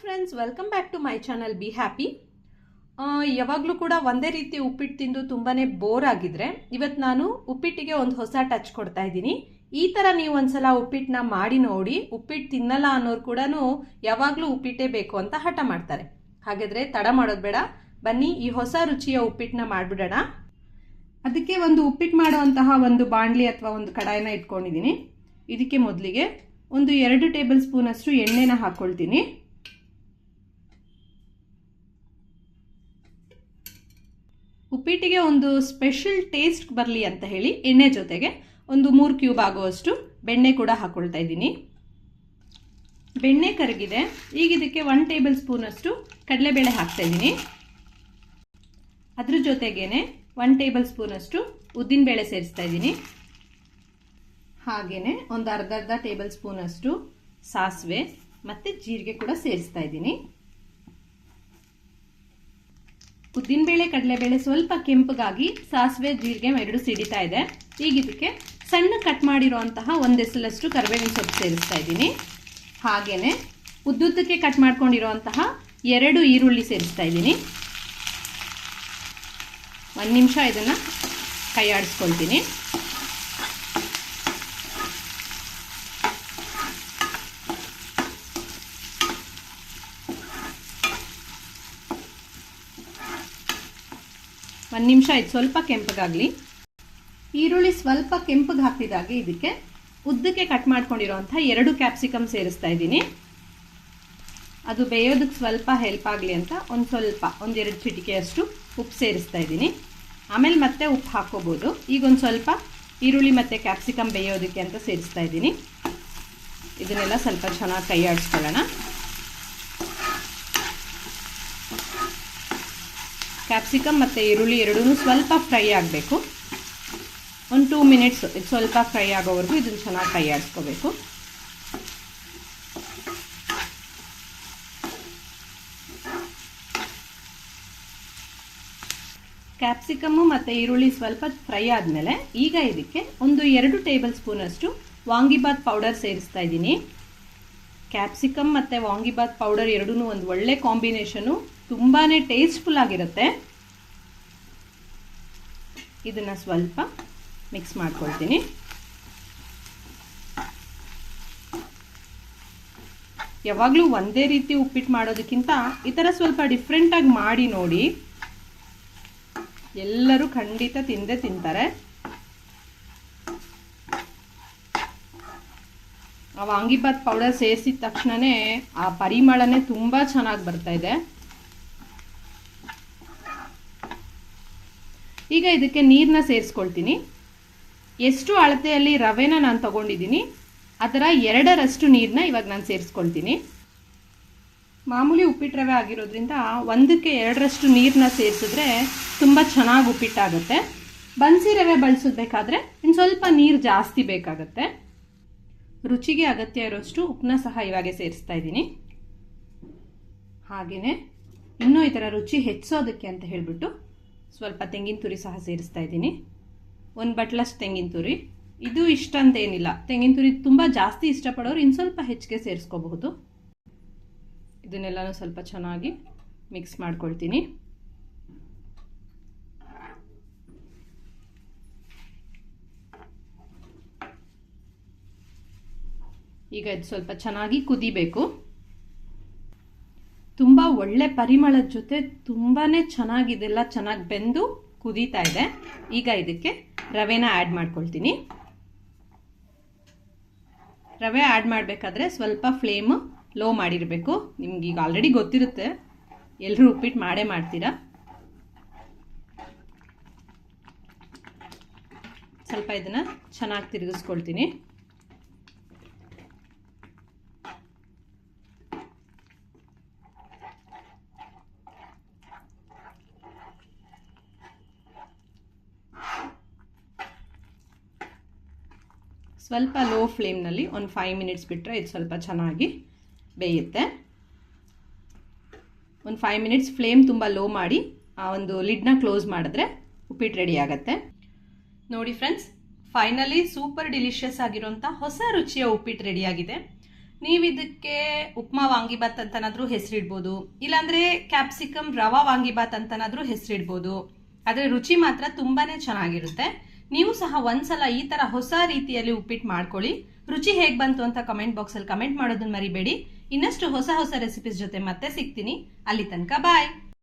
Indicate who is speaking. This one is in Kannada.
Speaker 1: Friends welcome back to my channel be happy ಯಾವಾಗಲೂ ಕೂಡ ಒಂದೇ ರೀತಿ ಉಪ್ಪಿಟ್ಟು ತಿಂದು ತುಂಬಾ ಬೋರ್ ಆಗಿದ್ರೆ ಇವತ್ತು ನಾನು ಉಪ್ಪಿಟ್ಟಿಗೆ ಒಂದು ಹೊಸ ಟಚ್ ಕೊಡ್ತಾ ಇದ್ದೀನಿ. ಈ ಥರ ನೀವು ಒಂದ್ಸಲ ಉಪ್ಪಿಟ್ಟನ್ನ ಮಾಡಿ ನೋಡಿ, ಉಪ್ಪಿಟ್ಟು ತಿನ್ನಲ್ಲ ಅನ್ನೋರು ಕೂಡ ಯಾವಾಗಲೂ ಉಪ್ಪಿಟ್ಟೇ ಬೇಕು ಅಂತ ಹಠ ಮಾಡ್ತಾರೆ. ಹಾಗಾದರೆ ತಡ ಮಾಡೋದು ಬೇಡ. ಬನ್ನಿ, ಈ ಹೊಸ ರುಚಿಯ ಉಪ್ಪಿಟ್ಟನ್ನ ಮಾಡಿಬಿಡೋಣ. ಅದಕ್ಕೆ ಒಂದು ಉಪ್ಪಿಟ್ಟು ಮಾಡುವಂತಹ ಒಂದು ಬಾಣಲಿ ಅಥವಾ ಒಂದು ಕಡಾಯಿನ ಇಟ್ಕೊಂಡಿದ್ದೀನಿ. ಇದಕ್ಕೆ ಮೊದಲಿಗೆ ಒಂದು ಎರಡು ಟೇಬಲ್ ಸ್ಪೂನ್ ಅಷ್ಟು ಎಣ್ಣೆನ ಹಾಕ್ಕೊಳ್ತೀನಿ ಉಪ್ಪಿಟ್ಟಿಗೆ ಒಂದು ಸ್ಪೆಷಲ್ ಟೇಸ್ಟ್ ಬರಲಿ ಅಂತ ಹೇಳಿ ಎಣ್ಣೆ ಜೊತೆಗೆ ಒಂದು ಮೂರು ಕ್ಯೂಬ್ ಆಗುವಷ್ಟು ಬೆಣ್ಣೆ ಕೂಡ ಹಾಕ್ಕೊಳ್ತಾ ಇದ್ದೀನಿ. ಬೆಣ್ಣೆ ಕರಗಿದೆ. ಈಗ ಇದಕ್ಕೆ ಒನ್ ಟೇಬಲ್ ಸ್ಪೂನಷ್ಟು ಕಡಲೆಬೇಳೆ ಹಾಕ್ತಾ ಇದ್ದೀನಿ. ಅದ್ರ ಜೊತೆಗೇನೆ ಒನ್ ಟೇಬಲ್ ಸ್ಪೂನಷ್ಟು ಉದ್ದಿನಬೇಳೆ ಸೇರಿಸ್ತಾ ಇದ್ದೀನಿ. ಹಾಗೆಯೇ ಒಂದು ಅರ್ಧ ಅರ್ಧ ಟೇಬಲ್ ಸ್ಪೂನಷ್ಟು ಸಾಸಿವೆ ಮತ್ತು ಜೀರಿಗೆ ಕೂಡ ಸೇರಿಸ್ತಾ ಇದ್ದೀನಿ. ಉದ್ದಿನಬೇಳೆ ಕಡಲೆಬೇಳೆ ಸ್ವಲ್ಪ ಕೆಂಪಗಾಗಿ ಸಾಸಿವೆ, ಜೀರಿಗೆ ಎರಡು ಸಿಡಿತಾ ಇದೆ. ಈಗ ಇದಕ್ಕೆ ಸಣ್ಣ ಕಟ್ ಮಾಡಿರುವಂತಹ ಒಂದೆಸಲಷ್ಟು ಕರಿಬೇವಿನ ಸೊಪ್ಪು ಸೇರಿಸ್ತಾ ಇದ್ದೀನಿ. ಹಾಗೆಯೇ ಉದ್ದುದ್ದಕ್ಕೆ ಕಟ್ ಮಾಡ್ಕೊಂಡಿರುವಂತಹ ಎರಡು ಈರುಳ್ಳಿ ಸೇರಿಸ್ತಾ ಇದ್ದೀನಿ. ಒಂದು ನಿಮಿಷ ಇದನ್ನು ಕೈ ಒಂದು ನಿಮಿಷ ಇದು ಸ್ವಲ್ಪ ಕೆಂಪಗಾಗಲಿ. ಈರುಳ್ಳಿ ಸ್ವಲ್ಪ ಕೆಂಪಗೆ ಹಾಕಿದಾಗೆ ಇದಕ್ಕೆ ಉದ್ದಕ್ಕೆ ಕಟ್ ಮಾಡ್ಕೊಂಡಿರೋಂಥ ಎರಡು ಕ್ಯಾಪ್ಸಿಕಮ್ ಸೇರಿಸ್ತಾ ಇದ್ದೀನಿ. ಅದು ಬೇಯೋದಕ್ಕೆ ಸ್ವಲ್ಪ ಹೆಲ್ಪ್ ಆಗಲಿ ಅಂತ ಒಂದು ಸ್ವಲ್ಪ ಒಂದೆರಡು ಚಿಟಿಕೆಯಷ್ಟು ಉಪ್ಪು ಸೇರಿಸ್ತಾ ಇದ್ದೀನಿ. ಆಮೇಲೆ ಮತ್ತೆ ಉಪ್ಪು ಹಾಕ್ಕೋಬೋದು. ಈಗ ಒಂದು ಸ್ವಲ್ಪ ಈರುಳ್ಳಿ ಮತ್ತು ಕ್ಯಾಪ್ಸಿಕಮ್ ಬೇಯೋದಕ್ಕೆ ಅಂತ ಸೇರಿಸ್ತಾ ಇದ್ದೀನಿ. ಇದನ್ನೆಲ್ಲ ಸ್ವಲ್ಪ ಚೆನ್ನಾಗಿ ಕೈ ಆಡಿಸ್ಕೊಳ್ಳೋಣ ಕ್ಯಾಪ್ಸಿಕಮ್ ಮತ್ತು ಈರುಳ್ಳಿ ಎರಡೂ ಸ್ವಲ್ಪ ಫ್ರೈ ಆಗಬೇಕು. ಒಂದು ಟೂ ಮಿನಿಟ್ಸ್ ಸ್ವಲ್ಪ ಫ್ರೈ ಆಗೋವರೆಗೂ ಇದನ್ನು ಚೆನ್ನಾಗಿ ಫ್ರೈ ಆಡಿಸ್ಕೋಬೇಕು ಕ್ಯಾಪ್ಸಿಕಮ್ಮು ಮತ್ತು ಈರುಳ್ಳಿ ಸ್ವಲ್ಪ ಫ್ರೈ ಆದಮೇಲೆ ಈಗ ಇದಕ್ಕೆ ಒಂದು ಎರಡು ಟೇಬಲ್ ಸ್ಪೂನಷ್ಟು ವಾಂಗಿಬಾತ್ ಪೌಡರ್ ಸೇರಿಸ್ತಾ ಇದ್ದೀನಿ. ಕ್ಯಾಪ್ಸಿಕಮ್ ಮತ್ತು ವಾಂಗಿಬಾತ್ ಪೌಡರ್ ಎರಡೂ ಒಂದು ಒಳ್ಳೆ ಕಾಂಬಿನೇಷನು ತುಂಬಾ ಟೇಸ್ಟ್ಫುಲ್ ಆಗಿರುತ್ತೆ. ಇದನ್ನು ಸ್ವಲ್ಪ ಮಿಕ್ಸ್ ಮಾಡ್ಕೊಳ್ತೀನಿ. ಯಾವಾಗಲೂ ಒಂದೇ ರೀತಿ ಉಪ್ಪಿಟ್ಟು ಮಾಡೋದಕ್ಕಿಂತ ಈ ಥರ ಸ್ವಲ್ಪ ಡಿಫ್ರೆಂಟಾಗಿ ಮಾಡಿ ನೋಡಿ. ಎಲ್ಲರೂ ಖಂಡಿತ ತಿಂದೇ ತಿಂತಾರೆ. ಆ ವಾಂಗಿಬಾತ್ ಪೌಡರ್ ಸೇರಿಸಿದ ತಕ್ಷಣವೇ ಆ ಪರಿಮಳನೇ ತುಂಬ ಚೆನ್ನಾಗಿ ಬರ್ತಾ ಇದೆ. ಈಗ ಇದಕ್ಕೆ ನೀರನ್ನ ಸೇರಿಸ್ಕೊಳ್ತೀನಿ. ಎಷ್ಟು ಅಳತೆಯಲ್ಲಿ ರವೆನ ನಾನು ತಗೊಂಡಿದ್ದೀನಿ, ಅದರ ಎರಡರಷ್ಟು ನೀರನ್ನ ಇವಾಗ ನಾನು ಸೇರಿಸ್ಕೊಳ್ತೀನಿ. ಮಾಮೂಲಿ ಉಪ್ಪಿಟ್ಟು ರವೆ ಆಗಿರೋದ್ರಿಂದ ಒಂದಕ್ಕೆ ಎರಡರಷ್ಟು ನೀರನ್ನ ಸೇರಿಸಿದ್ರೆ ತುಂಬ ಚೆನ್ನಾಗಿ ಉಪ್ಪಿಟ್ಟಾಗುತ್ತೆ ಬನ್ಸಿ ರವೆ ಬಳಸಬೇಕಾದ್ರೆ ಇನ್ನು ಸ್ವಲ್ಪ ನೀರು ಜಾಸ್ತಿ ಬೇಕಾಗುತ್ತೆ. ರುಚಿಗೆ ಅಗತ್ಯ ಇರೋಷ್ಟು ಉಪ್ಪನ್ನ ಸಹ ಇವಾಗೆ ಸೇರಿಸ್ತಾ ಇದ್ದೀನಿ. ಹಾಗೆಯೇ ಇನ್ನೂ ಈ ಥರ ರುಚಿ ಹೆಚ್ಚಿಸೋದಕ್ಕೆ ಅಂತ ಹೇಳಿಬಿಟ್ಟು ಸ್ವಲ್ಪ ತೆಂಗಿನ ತುರಿ ಸಹ ಸೇರಿಸ್ತಾ ಇದ್ದೀನಿ. ಒಂದು ಬಟ್ಲಷ್ಟು ತೆಂಗಿನ ತುರಿ. ಇದು ಇಷ್ಟ ಅಂತ ಏನಿಲ್ಲ ತೆಂಗಿನ ತುರಿ ತುಂಬ ಜಾಸ್ತಿ ಇಷ್ಟಪಡೋರು ಇನ್ನು ಸ್ವಲ್ಪ ಹೆಚ್ಚಿಗೆ ಸೇರಿಸ್ಕೋಬಹುದು. ಇದನ್ನೆಲ್ಲನೂ ಸ್ವಲ್ಪ ಚೆನ್ನಾಗಿ ಮಿಕ್ಸ್ ಮಾಡ್ಕೊಳ್ತೀನಿ. ಈಗ ಇದು ಸ್ವಲ್ಪ ಚೆನ್ನಾಗಿ ಕುದಿಬೇಕು. ತುಂಬ ಒಳ್ಳೆ ಪರಿಮಳದ ಜೊತೆ ತುಂಬಾ ಚೆನ್ನಾಗಿದೆಲ್ಲ ಚೆನ್ನಾಗಿ ಬೆಂದು ಕುದೀತಾ ಇದೆ. ಈಗ ಇದಕ್ಕೆ ರವೆನ ಆ್ಯಡ್ ಮಾಡ್ಕೊಳ್ತೀನಿ. ರವೆ ಆ್ಯಡ್ ಮಾಡಬೇಕಾದ್ರೆ ಸ್ವಲ್ಪ ಫ್ಲೇಮು ಲೋ ಮಾಡಿರಬೇಕು. ನಿಮ್ಗೆ ಈಗ ಆಲ್ರೆಡಿ ಗೊತ್ತಿರುತ್ತೆ. ಎಲ್ಲರೂ ಉಪ್ಪಿಟ್ಟು ಮಾಡೇ ಮಾಡ್ತೀರಾ? ಸ್ವಲ್ಪ ಇದನ್ನು ಚೆನ್ನಾಗಿ ತಿರುಗಿಸ್ಕೊಳ್ತೀನಿ. ಸ್ವಲ್ಪ ಲೋ ಫ್ಲೇಮ್ನಲ್ಲಿ ಒಂದು ಫೈವ್ ಮಿನಿಟ್ಸ್ ಬಿಟ್ಟರೆ ಇದು ಸ್ವಲ್ಪ ಚೆನ್ನಾಗಿ ಬೇಯುತ್ತೆ. ಒಂದು ಫೈವ್ ಮಿನಿಟ್ಸ್ ಫ್ಲೇಮ್ ತುಂಬ ಲೋ ಮಾಡಿ ಆ ಒಂದು ಲಿಡ್ನ ಕ್ಲೋಸ್ ಮಾಡಿದ್ರೆ ಉಪ್ಪಿಟ್ಟು ರೆಡಿ ಆಗುತ್ತೆ. ನೋಡಿ ಫ್ರೆಂಡ್ಸ್ ಫೈನಲಿ ಸೂಪರ್ ಡಿಲಿಷಿಯಸ್ ಆಗಿರೋಂಥ ಹೊಸ ರುಚಿಯ ಉಪ್ಪಿಟ್ಟು ರೆಡಿಯಾಗಿದೆ ನೀವು ಇದಕ್ಕೆ ಉಪ್ಮಾ ವಾಂಗಿಬಾತ್ ಅಂತನಾದರೂ ಹೆಸರಿಡ್ಬೋದು, ಇಲ್ಲಾಂದರೆ ಕ್ಯಾಪ್ಸಿಕಮ್ ರವಾ ವಾಂಗಿಬಾತ್ ಅಂತನಾದರೂ ಹೆಸರಿಡ್ಬೋದು. ಆದರೆ ರುಚಿ ಮಾತ್ರ ತುಂಬಾನೇ ಚೆನ್ನಾಗಿರುತ್ತೆ. ನೀವು ಸಹ ಒಂದ್ಸಲ ಈ ತರ ಹೊಸ ರೀತಿಯಲ್ಲಿ ಉಪ್ಪಿಟ್ಟು ಮಾಡ್ಕೊಳ್ಳಿ. ರುಚಿ ಹೇಗ್ ಬಂತು ಅಂತ ಕಮೆಂಟ್ ಬಾಕ್ಸ್ ಅಲ್ಲಿ ಕಮೆಂಟ್ ಮಾಡೋದನ್ನ ಮರಿಬೇಡಿ. ಇನ್ನಷ್ಟು ಹೊಸ ಹೊಸ ರೆಸಿಪೀಸ್ ಜೊತೆ ಮತ್ತೆ ಸಿಗ್ತೀನಿ. ಅಲ್ಲಿ ತನಕ ಬಾಯ್